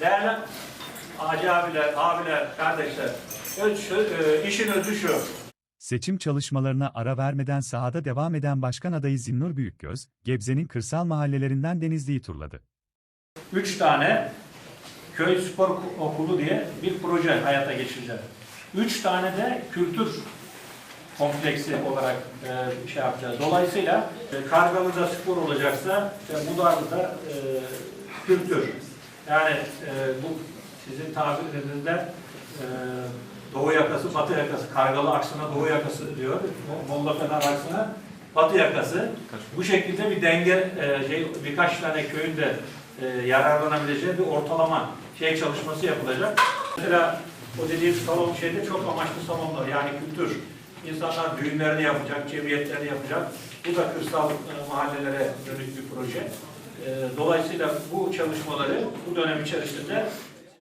Değerli Hacı abiler, abiler, kardeşler, e, işin özü şu. Seçim çalışmalarına ara vermeden sahada devam eden başkan adayı Zinnur Büyükgöz, Gebze'nin kırsal mahallelerinden Denizli'yi turladı. Üç tane köy spor ku- okulu diye bir proje hayata geçireceğiz. Üç tane de kültür kompleksi olarak e, şey yapacağız. Dolayısıyla e, Kargalı'da spor olacaksa e, Mudarlı'da e, kültür. Yani e, bu sizin tabirinizde e, Doğu yakası, Batı yakası, Kargalı aksına Doğu yakası diyor. Mollafener aksına Batı yakası. Bu şekilde bir denge, e, şey, birkaç tane köyün de e, yararlanabileceği bir ortalama şey çalışması yapılacak. Mesela o dediğim salon şeyde çok amaçlı salonlar yani kültür. İnsanlar düğünlerini yapacak, cemiyetlerini yapacak. Bu da kırsal e, mahallelere dönük bir proje. E, dolayısıyla bu çalışmaları bu dönem içerisinde